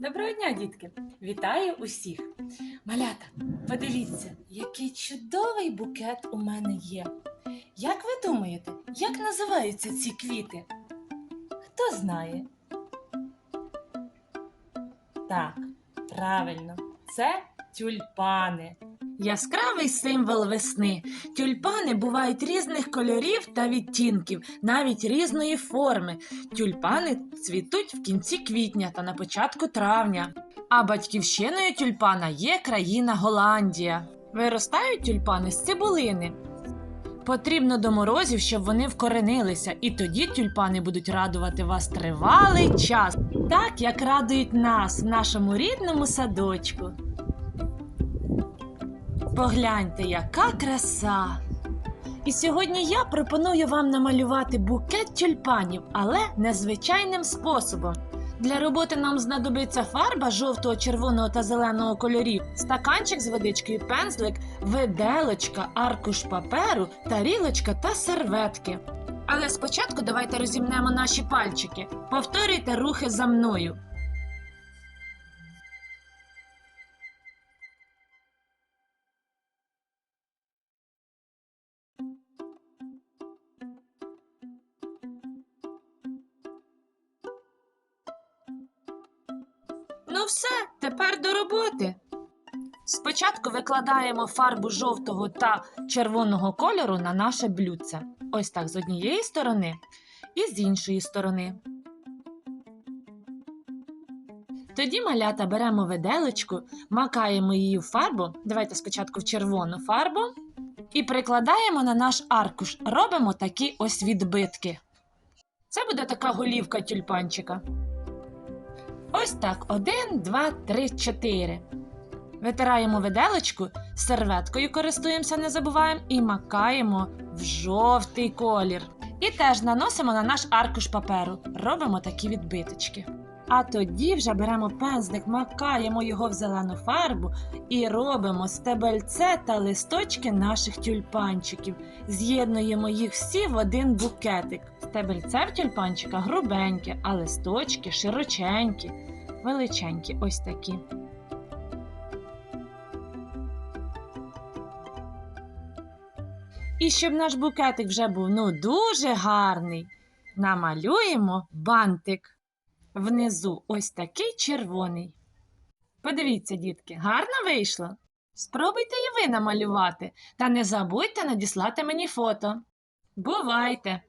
Доброго дня, дітки! Вітаю усіх! Малята, подивіться, який чудовий букет у мене є. Як ви думаєте, як називаються ці квіти? Хто знає? Так, правильно, це тюльпани. Яскравий символ весни. Тюльпани бувають різних кольорів та відтінків, навіть різної форми. Тюльпани цвітуть в кінці квітня та на початку травня. А батьківщиною тюльпана є країна Голландія. Виростають тюльпани з цибулини. Потрібно до морозів, щоб вони вкоренилися, і тоді тюльпани будуть радувати вас тривалий час, так як радують нас в нашому рідному садочку. Погляньте, яка краса! І сьогодні я пропоную вам намалювати букет тюльпанів, але незвичайним способом. Для роботи нам знадобиться фарба жовтого, червоного та зеленого кольорів, стаканчик з водичкою, пензлик, виделочка, аркуш паперу, тарілочка та серветки. Але спочатку давайте розімнемо наші пальчики. Повторюйте рухи за мною. Ну все, тепер до роботи. Спочатку викладаємо фарбу жовтого та червоного кольору на наше блюдце. Ось так з однієї сторони і з іншої сторони. Тоді малята беремо виделочку, макаємо її в фарбу. Давайте спочатку в червону фарбу і прикладаємо на наш аркуш. Робимо такі ось відбитки. Це буде така голівка тюльпанчика. Ось так. Один, два, три, чотири. Витираємо виделочку, серветкою користуємося, не забуваємо, і макаємо в жовтий колір. І теж наносимо на наш аркуш паперу. Робимо такі відбиточки. А тоді вже беремо пензлик, макаємо його в зелену фарбу і робимо стебельце та листочки наших тюльпанчиків. З'єднуємо їх всі в один букетик. Стебельце в тюльпанчика грубеньке, а листочки широченькі, величенькі, ось такі. І щоб наш букетик вже був ну дуже гарний, намалюємо бантик. Внизу ось такий червоний. Подивіться, дітки, гарно вийшло. Спробуйте і ви намалювати, та не забудьте надіслати мені фото. Бувайте!